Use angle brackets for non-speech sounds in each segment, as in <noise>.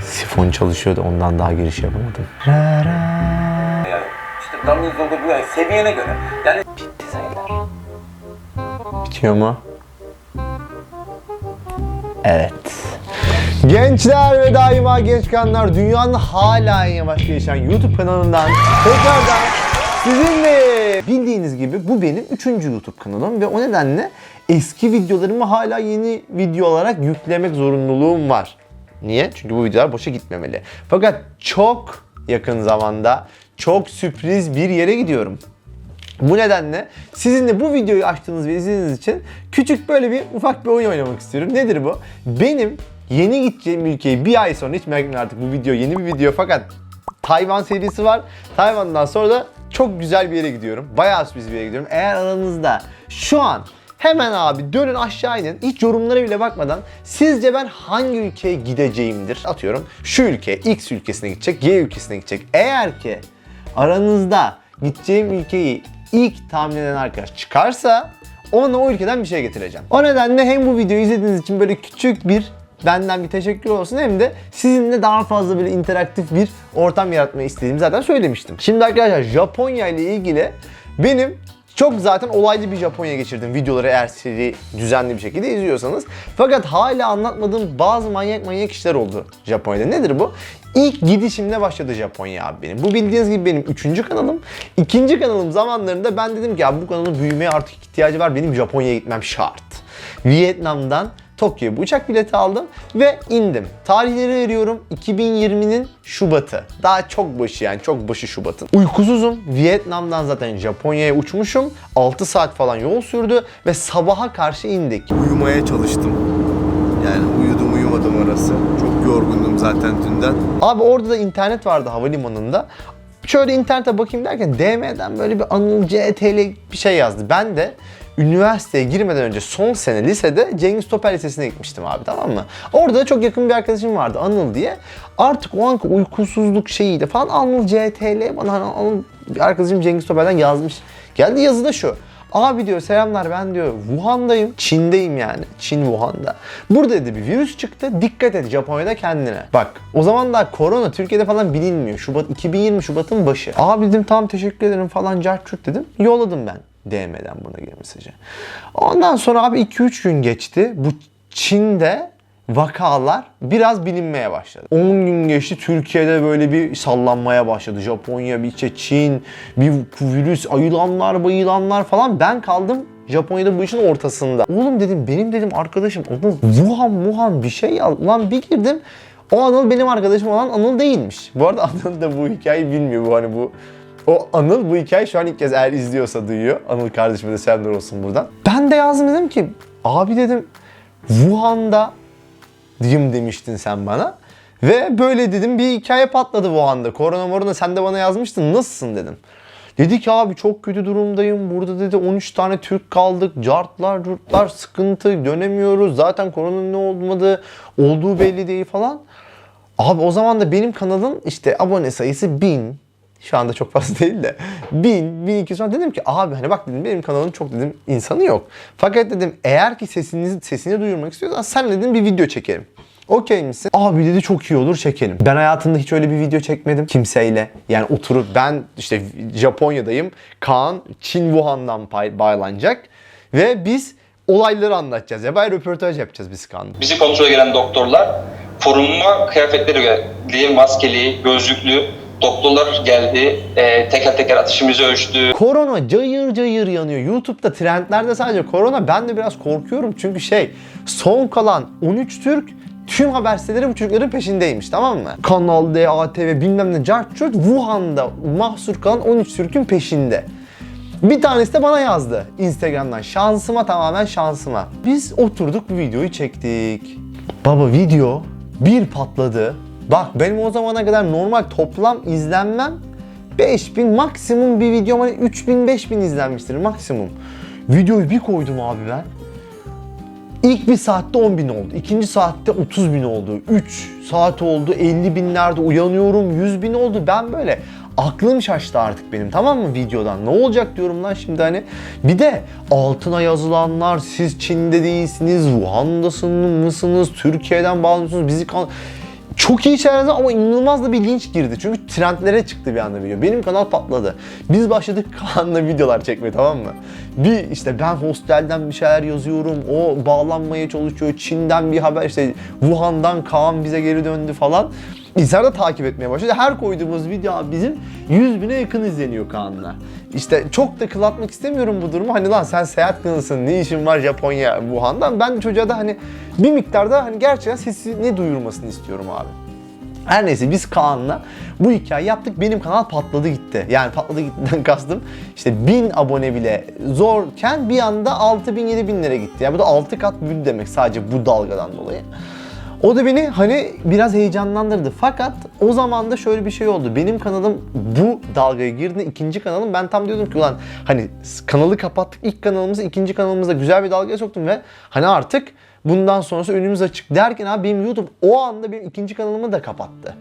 Sifon çalışıyordu ondan daha giriş yapamadım. Yani işte damınız oldu bu yani seviyene göre. Yani Bitti sayılar. Bitiyor mu? Evet. Gençler ve daima genç kanlar dünyanın hala en yavaş gelişen YouTube kanalından tekrardan sizinle bildiğiniz gibi bu benim üçüncü YouTube kanalım ve o nedenle eski videolarımı hala yeni video olarak yüklemek zorunluluğum var. Niye? Çünkü bu videolar boşa gitmemeli. Fakat çok yakın zamanda çok sürpriz bir yere gidiyorum. Bu nedenle sizinle bu videoyu açtığınız ve izlediğiniz için küçük böyle bir ufak bir oyun oynamak istiyorum. Nedir bu? Benim yeni gideceğim ülkeyi bir ay sonra hiç merak etmeyin artık bu video yeni bir video fakat Tayvan serisi var. Tayvan'dan sonra da çok güzel bir yere gidiyorum. Bayağı sürpriz bir yere gidiyorum. Eğer aranızda şu an hemen abi dönün aşağı inin. Hiç yorumlara bile bakmadan sizce ben hangi ülkeye gideceğimdir? Atıyorum şu ülke X ülkesine gidecek, Y ülkesine gidecek. Eğer ki aranızda gideceğim ülkeyi ilk tahmin eden arkadaş çıkarsa ona o ülkeden bir şey getireceğim. O nedenle hem bu videoyu izlediğiniz için böyle küçük bir benden bir teşekkür olsun hem de sizinle daha fazla böyle interaktif bir ortam yaratmayı istediğimi zaten söylemiştim. Şimdi arkadaşlar Japonya ile ilgili benim çok zaten olaylı bir Japonya geçirdim videoları eğer seri düzenli bir şekilde izliyorsanız. Fakat hala anlatmadığım bazı manyak manyak işler oldu Japonya'da. Nedir bu? İlk gidişimle başladı Japonya abi benim. Bu bildiğiniz gibi benim üçüncü kanalım. İkinci kanalım zamanlarında ben dedim ki abi bu kanalın büyümeye artık ihtiyacı var. Benim Japonya'ya gitmem şart. Vietnam'dan Tokyo'ya uçak bileti aldım ve indim. Tarihleri veriyorum 2020'nin Şubat'ı. Daha çok başı yani çok başı Şubat'ın. Uykusuzum. Vietnam'dan zaten Japonya'ya uçmuşum. 6 saat falan yol sürdü ve sabaha karşı indik. Uyumaya çalıştım. Yani uyudum uyumadım arası. Çok yorgundum zaten dünden. Abi orada da internet vardı havalimanında. Şöyle internete bakayım derken DM'den böyle bir Anıl CTL bir şey yazdı. Ben de üniversiteye girmeden önce son sene lisede Cengiz Topel Lisesi'ne gitmiştim abi tamam mı? Orada da çok yakın bir arkadaşım vardı Anıl diye. Artık o anki uykusuzluk şeyiydi falan Anıl CTL bana hani Anıl arkadaşım Cengiz Topel'den yazmış. Geldi yazı da şu. Abi diyor selamlar ben diyor Wuhan'dayım. Çin'deyim yani. Çin Wuhan'da. Burada dedi bir virüs çıktı. Dikkat et Japonya'da kendine. Bak o zaman daha korona Türkiye'de falan bilinmiyor. Şubat 2020 Şubat'ın başı. Abi dedim tamam teşekkür ederim falan carçurt dedim. Yolladım ben DM'den buna geri mesajı. Ondan sonra abi 2-3 gün geçti. Bu Çin'de vakalar biraz bilinmeye başladı. 10 gün geçti Türkiye'de böyle bir sallanmaya başladı. Japonya, bir Çin, bir virüs, ayılanlar, bayılanlar falan. Ben kaldım Japonya'da bu işin ortasında. Oğlum dedim benim dedim arkadaşım Anıl Wuhan Wuhan bir şey ya. Lan bir girdim o Anıl benim arkadaşım olan Anıl değilmiş. Bu arada <laughs> Anıl da bu hikayeyi bilmiyor. Bu hani bu o Anıl bu hikayeyi şu an ilk kez eğer izliyorsa duyuyor. Anıl kardeşime de selamlar olsun buradan. Ben de yazdım dedim ki abi dedim Wuhan'da diyeyim demiştin sen bana. Ve böyle dedim bir hikaye patladı Wuhan'da. Korona morona sen de bana yazmıştın. Nasılsın dedim. Dedi ki abi çok kötü durumdayım. Burada dedi 13 tane Türk kaldık. Cartlar, curtlar, sıkıntı. Dönemiyoruz. Zaten koronanın ne olmadığı olduğu belli değil falan. Abi o zaman da benim kanalın işte abone sayısı 1000. Şu anda çok fazla <laughs> değil de 1000, 1200 falan dedim ki abi hani bak dedim benim kanalın çok dedim insanı yok. Fakat dedim eğer ki sesinizi sesini duyurmak istiyorsan sen dedim bir video çekelim. Okey misin? Abi dedi çok iyi olur çekelim. Ben hayatımda hiç öyle bir video çekmedim kimseyle. Yani oturup ben işte Japonya'dayım. Kaan Çin Wuhan'dan bağlanacak. Ve biz olayları anlatacağız. Ya bayağı röportaj yapacağız biz Kaan'la. Bizi kontrole gelen doktorlar korunma kıyafetleri geldi, maskeli, gözlüklü. Doktorlar geldi, e, teker teker ateşimizi ölçtü. Korona cayır cayır yanıyor. YouTube'da trendlerde sadece korona. Ben de biraz korkuyorum çünkü şey son kalan 13 Türk tüm haber siteleri bu çocukların peşindeymiş tamam mı? Kanal D, ATV bilmem ne cart curt Wuhan'da mahsur kalan 13 Türk'ün peşinde. Bir tanesi de bana yazdı Instagram'dan. Şansıma tamamen şansıma. Biz oturduk bu videoyu çektik. Baba video bir patladı. Bak benim o zamana kadar normal toplam izlenmem 5000 maksimum bir videom hani 3000 5000 izlenmiştir maksimum. Videoyu bir koydum abi ben. İlk bir saatte 10 bin oldu. ikinci saatte 30 bin oldu. 3 saat oldu 50 binlerde uyanıyorum 100 bin oldu. Ben böyle aklım şaştı artık benim tamam mı videodan. Ne olacak diyorum lan şimdi hani. Bir de altına yazılanlar siz Çin'de değilsiniz, Wuhan'dasınız mısınız, Türkiye'den bağlanıyorsunuz bizi kan... Çok iyi şeyler ama inanılmaz da bir linç girdi. Çünkü trendlere çıktı bir anda video. Benim kanal patladı. Biz başladık <laughs> Kaan'la videolar çekmeye tamam mı? Bir işte ben hostelden bir şeyler yazıyorum. O bağlanmaya çalışıyor. Çin'den bir haber işte Wuhan'dan Kaan bize geri döndü falan. İnsanlar da takip etmeye başladı. Her koyduğumuz video bizim 100 bine yakın izleniyor Kaan'la. İşte çok da kıl atmak istemiyorum bu durumu. Hani lan sen seyahat kılısın, ne işin var Japonya, Wuhan'dan. Ben de çocuğa da hani bir miktarda hani gerçekten sesini duyurmasını istiyorum abi. Her neyse biz Kaan'la bu hikayeyi yaptık. Benim kanal patladı gitti. Yani patladı gittiden <laughs> kastım işte 1000 abone bile zorken bir anda 6000 7000 lira gitti. Yani bu da 6 kat büyüdü demek sadece bu dalgadan dolayı. O da beni hani biraz heyecanlandırdı. Fakat o zaman da şöyle bir şey oldu. Benim kanalım bu dalgaya girdi. ikinci kanalım. Ben tam diyordum ki ulan hani kanalı kapattık. ilk kanalımızı ikinci kanalımıza güzel bir dalgaya soktum ve hani artık bundan sonrası önümüz açık derken abi benim YouTube o anda benim ikinci kanalımı da kapattı.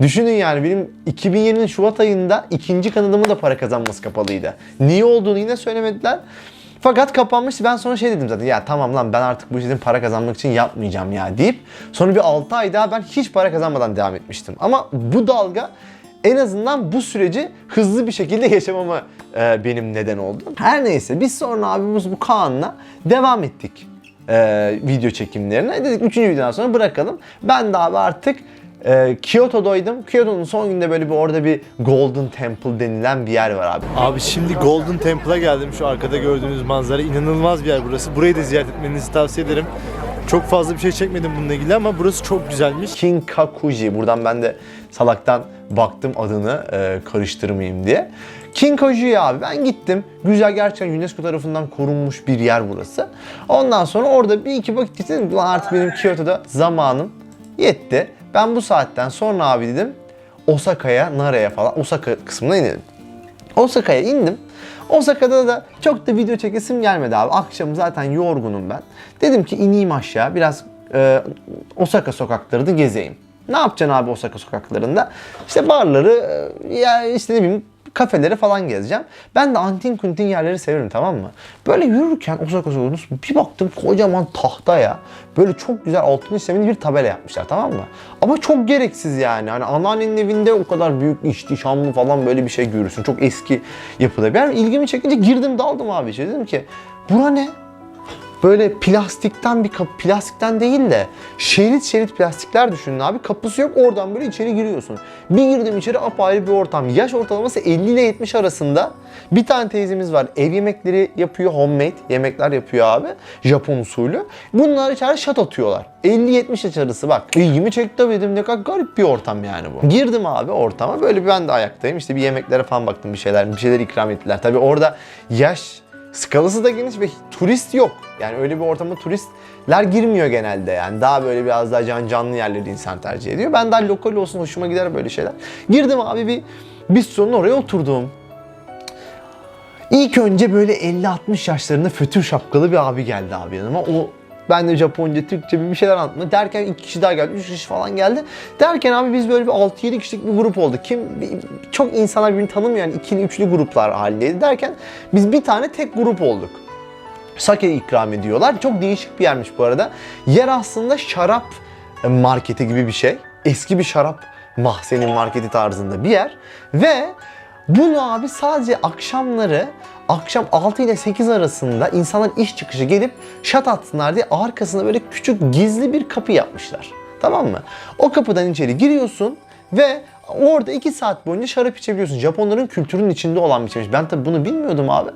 Düşünün yani benim 2020'nin Şubat ayında ikinci kanalımın da para kazanması kapalıydı. Niye olduğunu yine söylemediler. Fakat kapanmıştı. Ben sonra şey dedim zaten ya tamam lan ben artık bu işi para kazanmak için yapmayacağım ya deyip sonra bir 6 ay daha ben hiç para kazanmadan devam etmiştim. Ama bu dalga en azından bu süreci hızlı bir şekilde <laughs> yaşamama e, benim neden oldu. Her neyse biz sonra abimiz bu Kaan'la devam ettik e, video çekimlerine. Dedik 3. videodan sonra bırakalım. Ben de abi artık e, Kyoto'daydım. Kyoto'nun son günde böyle bir orada bir Golden Temple denilen bir yer var abi. Abi şimdi Golden Temple'a geldim. Şu arkada gördüğünüz manzara inanılmaz bir yer burası. Burayı da ziyaret etmenizi tavsiye ederim. Çok fazla bir şey çekmedim bununla ilgili ama burası çok güzelmiş. Kinkakuji. Buradan ben de salaktan baktım adını e, karıştırmayayım diye. Kinkakuji'ye abi ben gittim. Güzel gerçekten UNESCO tarafından korunmuş bir yer burası. Ondan sonra orada bir iki vakit geçirdim. Ulan artık benim Kyoto'da zamanım yetti. Ben bu saatten sonra abi dedim Osaka'ya, Nara'ya falan Osaka kısmına inelim. Osaka'ya indim. Osaka'da da çok da video çekesim gelmedi abi. Akşam zaten yorgunum ben. Dedim ki ineyim aşağı biraz e, Osaka sokaklarını gezeyim. Ne yapacaksın abi Osaka sokaklarında? İşte barları, e, ya işte ne bileyim kafeleri falan gezeceğim. Ben de antin kuntin yerleri severim tamam mı? Böyle yürürken Osaka sokağında bir baktım kocaman tahtaya böyle çok güzel altın işlemeli bir tabela yapmışlar tamam mı? Ama çok gereksiz yani. Hani anneannenin evinde o kadar büyük ihtişamlı falan böyle bir şey görürsün. Çok eski yapıda bir yer. İlgimi çekince girdim daldım abi içeri. Dedim ki bura ne? Böyle plastikten bir kapı, plastikten değil de şerit şerit plastikler düşünün abi. Kapısı yok oradan böyle içeri giriyorsun. Bir girdim içeri apayrı bir ortam. Yaş ortalaması 50 ile 70 arasında. Bir tane teyzemiz var. Ev yemekleri yapıyor. Homemade yemekler yapıyor abi. Japon usulü. Bunlar içeri şat atıyorlar. 50-70 yaş arası bak. İlgimi çekti tabii dedim ne kadar garip bir ortam yani bu. Girdim abi ortama. Böyle bir ben de ayaktayım. İşte bir yemeklere falan baktım bir şeyler. Bir şeyler ikram ettiler. Tabii orada yaş Skalası da geniş ve turist yok. Yani öyle bir ortama turistler girmiyor genelde yani. Daha böyle biraz daha can canlı yerleri insan tercih ediyor. Ben daha lokal olsun hoşuma gider böyle şeyler. Girdim abi bir bistronun oraya oturdum. İlk önce böyle 50-60 yaşlarında fötür şapkalı bir abi geldi abi yanıma. O ben de Japonca, Türkçe bir şeyler anlatma derken iki kişi daha geldi, üç kişi falan geldi. Derken abi biz böyle bir 6-7 kişilik bir grup olduk. Kim çok insanlar birbirini tanımıyor yani ikili üçlü gruplar halindeydi derken biz bir tane tek grup olduk. Sake ikram ediyorlar. Çok değişik bir yermiş bu arada. Yer aslında şarap marketi gibi bir şey. Eski bir şarap mahzeni marketi tarzında bir yer. Ve bunu abi sadece akşamları akşam 6 ile 8 arasında insanlar iş çıkışı gelip şat atsınlar diye arkasına böyle küçük gizli bir kapı yapmışlar. Tamam mı? O kapıdan içeri giriyorsun ve orada 2 saat boyunca şarap içebiliyorsun. Japonların kültürünün içinde olan bir şeymiş. Ben tabii bunu bilmiyordum abi.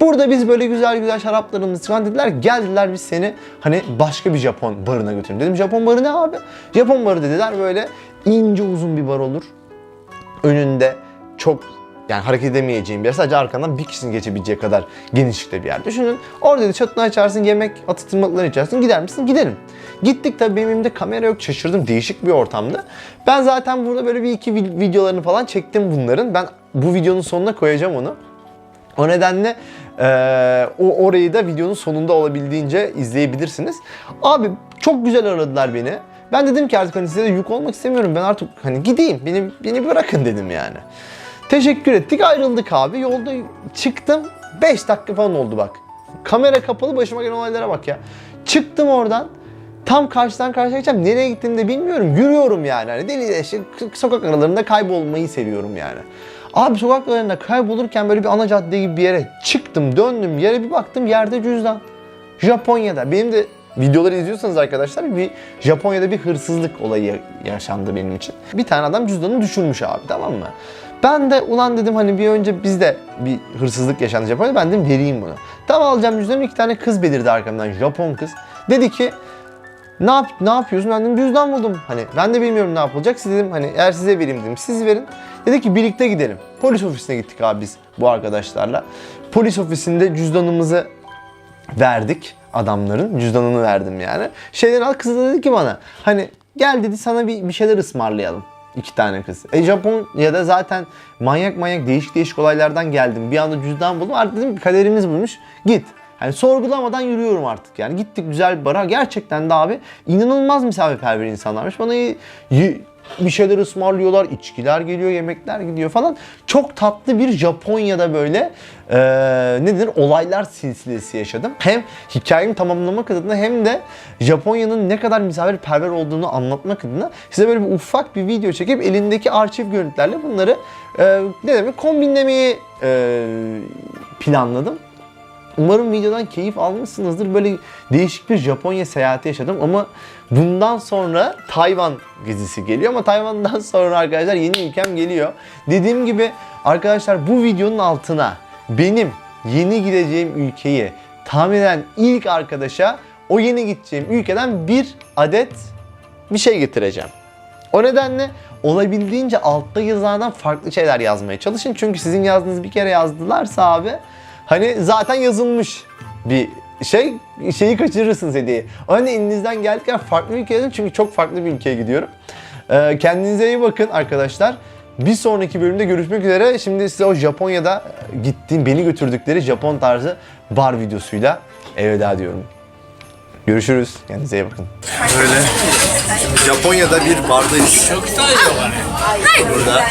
Burada biz böyle güzel güzel şaraplarımızı falan dediler. Geldiler biz seni hani başka bir Japon barına götürelim. Dedim Japon barı ne abi? Japon barı dediler böyle ince uzun bir bar olur. Önünde çok yani hareket edemeyeceğin bir yer. Sadece arkandan bir kişinin geçebileceği kadar genişlikte bir yer. Düşünün. Orada dedi çatını açarsın, yemek, atıştırmalıkları içersin. Gider misin? Giderim. Gittik tabii benim elimde kamera yok. Şaşırdım. Değişik bir ortamdı. Ben zaten burada böyle bir iki vid- videolarını falan çektim bunların. Ben bu videonun sonuna koyacağım onu. O nedenle eee, o orayı da videonun sonunda olabildiğince izleyebilirsiniz. Abi çok güzel aradılar beni. Ben dedim ki artık hani size de yük olmak istemiyorum. Ben artık hani gideyim. Beni beni bırakın dedim yani. Teşekkür ettik ayrıldık abi. Yolda çıktım. 5 dakika falan oldu bak. Kamera kapalı başıma gelen olaylara bak ya. Çıktım oradan. Tam karşıdan karşıya geçeceğim. Nereye gittiğini de bilmiyorum. Yürüyorum yani. Hani deli işte sokak aralarında kaybolmayı seviyorum yani. Abi sokak aralarında kaybolurken böyle bir ana cadde gibi bir yere çıktım, döndüm. Yere bir baktım yerde cüzdan. Japonya'da. Benim de videoları izliyorsanız arkadaşlar bir Japonya'da bir hırsızlık olayı yaşandı benim için. Bir tane adam cüzdanını düşürmüş abi tamam mı? Ben de ulan dedim hani bir önce bizde bir hırsızlık yaşandı Japonya'da ben dedim vereyim bunu. Tam alacağım cüzdanı iki tane kız belirdi arkamdan Japon kız. Dedi ki ne yap ne yapıyorsun? Ben dedim cüzdan buldum. Hani ben de bilmiyorum ne yapılacak. Siz dedim hani eğer size vereyim dedim. Siz verin. Dedi ki birlikte gidelim. Polis ofisine gittik abi biz bu arkadaşlarla. Polis ofisinde cüzdanımızı verdik adamların. Cüzdanını verdim yani. Şeyden al kız da dedi ki bana hani gel dedi sana bir, bir şeyler ısmarlayalım. İki tane kız. E Japonya'da zaten manyak manyak değişik değişik olaylardan geldim. Bir anda cüzdan buldum. Artık dedim kaderimiz bulmuş. Git. Yani sorgulamadan yürüyorum artık yani. Gittik güzel bir bara. Gerçekten de abi inanılmaz misafirperver insanlarmış. Bana bir şeyler ısmarlıyorlar, içkiler geliyor, yemekler gidiyor falan. Çok tatlı bir Japonya'da böyle ne denir olaylar silsilesi yaşadım. Hem hikayemi tamamlamak adına hem de Japonya'nın ne kadar misafirperver olduğunu anlatmak adına size böyle bir ufak bir video çekip elindeki arşiv görüntülerle bunları eee, ne demek kombinlemeyi eee, planladım. Umarım videodan keyif almışsınızdır. Böyle değişik bir Japonya seyahati yaşadım ama bundan sonra Tayvan gezisi geliyor ama Tayvan'dan <laughs> sonra arkadaşlar yeni ülkem geliyor. Dediğim gibi arkadaşlar bu videonun altına benim yeni gideceğim ülkeyi tahmin eden ilk arkadaşa o yeni gideceğim ülkeden bir adet bir şey getireceğim. O nedenle olabildiğince altta yazılardan farklı şeyler yazmaya çalışın. Çünkü sizin yazdığınız bir kere yazdılarsa abi hani zaten yazılmış bir şey şeyi kaçırırsınız hediyeyi. O nedenle elinizden gelirken farklı bir ülkeye çünkü çok farklı bir ülkeye gidiyorum. Ee, kendinize iyi bakın arkadaşlar. Bir sonraki bölümde görüşmek üzere. Şimdi size o Japonya'da gittiğim, beni götürdükleri Japon tarzı bar videosuyla elveda diyorum. Görüşürüz. Kendinize iyi bakın. Böyle Japonya'da bir bardayız. Burada.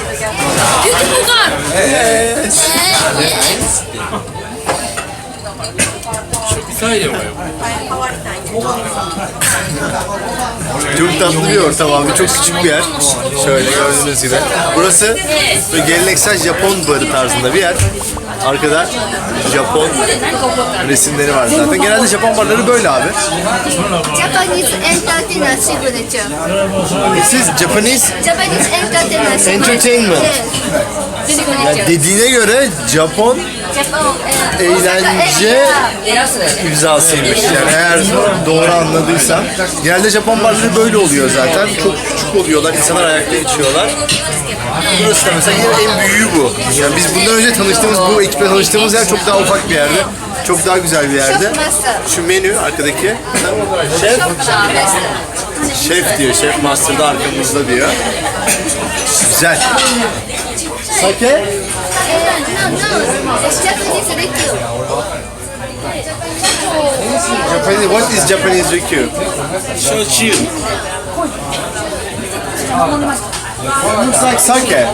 Çok tatlı bir ortam abi. Çok küçük bir yer. Şöyle gördüğünüz gibi. Burası böyle geleneksel Japon barı tarzında bir yer. Arkada Japon resimleri var zaten. Genelde Japon barları böyle abi. Japanese entertainer signature. Siz Japanese Japanese entertainer signature. Entertainment. Yes. Signature. dediğine göre Japon eğlence imzasıymış. Yani eğer doğru anladıysam. Genelde Japon barları böyle oluyor zaten. Çok küçük oluyorlar. insanlar ayakta içiyorlar. Burası da mesela yine en büyüğü bu. Yani biz bundan önce tanıştığımız, bu ekiple tanıştığımız yer çok daha ufak bir yerde. Çok daha güzel bir yerde. Şu menü arkadaki. Şef, şef diyor. Şef master da arkamızda diyor. Güzel. Sake? Eh, no, no. It's Japanese liquor. Japanese, what is Japanese liqueur? Shochu. Looks like sake.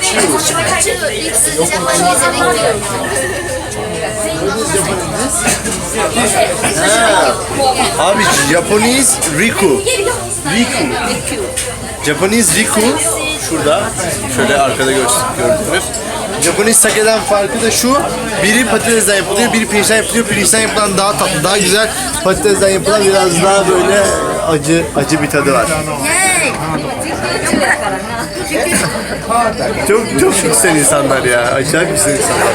True, it's Japanese liquor. Abi Japanese Riku. Riku. Japanese Riku. Şurada. Şöyle arkada gör- gördünüz. Japanese sake'den farkı da şu. Biri patatesden yapılıyor, biri pirinçten yapılıyor. Pirinçten yapılan daha tatlı, daha güzel. Patatesden yapılan biraz daha böyle acı acı bir tadı var. Çok çok güzel insanlar ya. Acayip güzel insanlar.